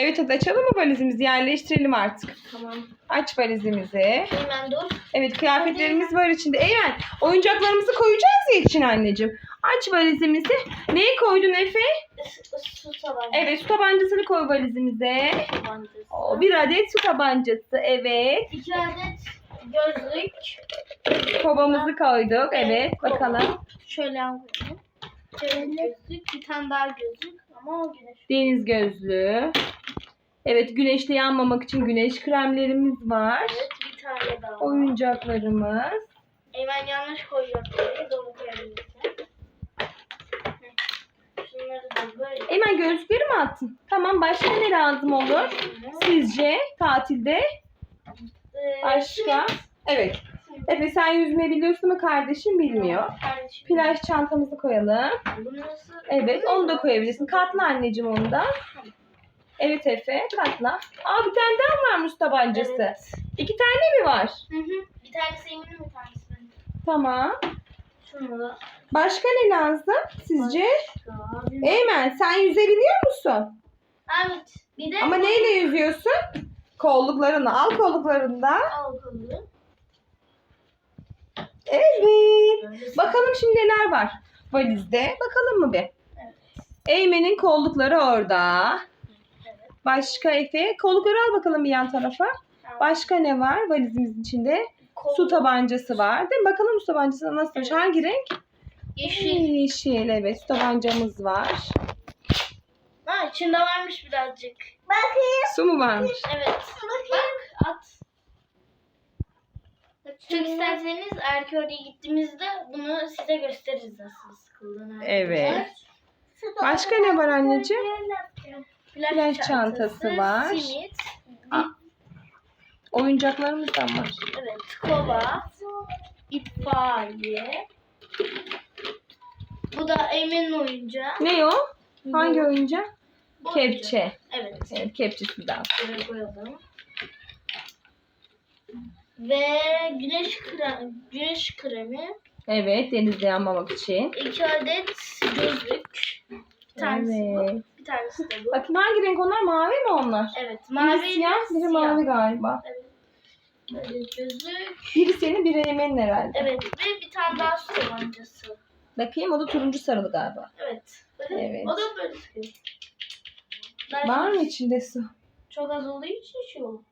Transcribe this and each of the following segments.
Evet hadi açalım mı valizimizi yerleştirelim artık. Tamam. Aç valizimizi. Hemen dur. Evet kıyafetlerimiz var içinde. Eymen oyuncaklarımızı koyacağız ya için anneciğim. Aç valizimizi. Neyi koydun Efe? Su, su tabancası. Evet su tabancasını koy valizimize. tabancası. O, bir adet su tabancası. Evet. İki adet gözlük. Kovamızı koyduk. Evet bakalım. Şöyle koyalım. Şöyle gözlük. Bir tane daha gözlük. Ama o güneş. Deniz gözlüğü. Evet güneşte yanmamak için güneş kremlerimiz var. Evet bir tane daha. Oyuncaklarımız. Hemen yanlış koyabilirsin. Şunları da böyle. Eymen gözlükleri mi attın? Tamam başka ne lazım olur? Sizce tatilde Ee, başka? Evet. Efe sen yüzme biliyorsun ama kardeşim bilmiyor. Plaj çantamızı koyalım. Evet onu da koyabilirsin. Katla anneciğim onu da. Evet Efe katla. Aa bir tane daha varmış tabancası. Evet. İki tane mi var? Hı hı. Bir tanesi Emin'in bir tanesi benim. Tamam. Şunu da. Başka ne lazım sizce? Başka bir- Eymen sen yüzebiliyor musun? Evet. Bir de Ama neyle yüzüyorsun? Kolluklarını. Al kolluklarını da. al kolu. Evet. Bakalım şimdi neler var valizde. Bakalım mı bir? Evet. Eymen'in kollukları orada. Başka Efe. Kollukları al bakalım bir yan tarafa. Başka ne var valizimizin içinde? Kol- Su tabancası var. Değil mi? Bakalım su tabancası nasıl? Evet. Hangi renk? Yeşil. Yeşil. Evet. Su tabancamız var. Ha içinde varmış birazcık. Su mu varmış? Evet. Bak at. Çok isterseniz Erköre'ye gittiğimizde bunu size gösteririz nasıl sıkıldığını. Evet. Başka ne var anneciğim? Plaj, Plaj çantası var. Simit. Aa. Oyuncaklarımız da var. Evet. Kova. itfaiye. Bu da Emin'in oyuncağı. Ne o? Hangi oyuncak? Bu Kepçe. oyuncak. Evet. Evet, kepçesi de. Şöyle koyalım. Ve güneş kremi, güneş kremi, Evet, denizde yanmamak için. iki adet gözlük. Bir tanesi Evet. De bu. Bakın hangi renk onlar? Mavi mi onlar? Evet, Biri mavi siyah, biri siyah. mavi galiba. Evet. Böyle gözlük. Biri senin, biri Eymen'in herhalde. Evet ve bir tane daha su tabancası. Bakayım o da turuncu sarılı galiba. Evet. Bakın, Evet. O da böyle sıkıyor. Var mı içinde su? Çok az olduğu için şu.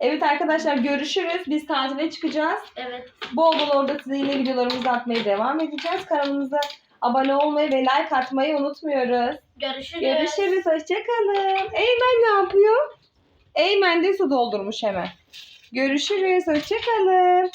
Evet arkadaşlar görüşürüz. Biz tatile çıkacağız. Evet. Bol bol orada size yine videolarımızı atmaya devam edeceğiz. Kanalımıza abone olmayı ve like atmayı unutmuyoruz. Görüşürüz. Görüşürüz. Hoşçakalın. Eymen ne yapıyor? Eymen de su doldurmuş hemen. Görüşürüz. Hoşçakalın.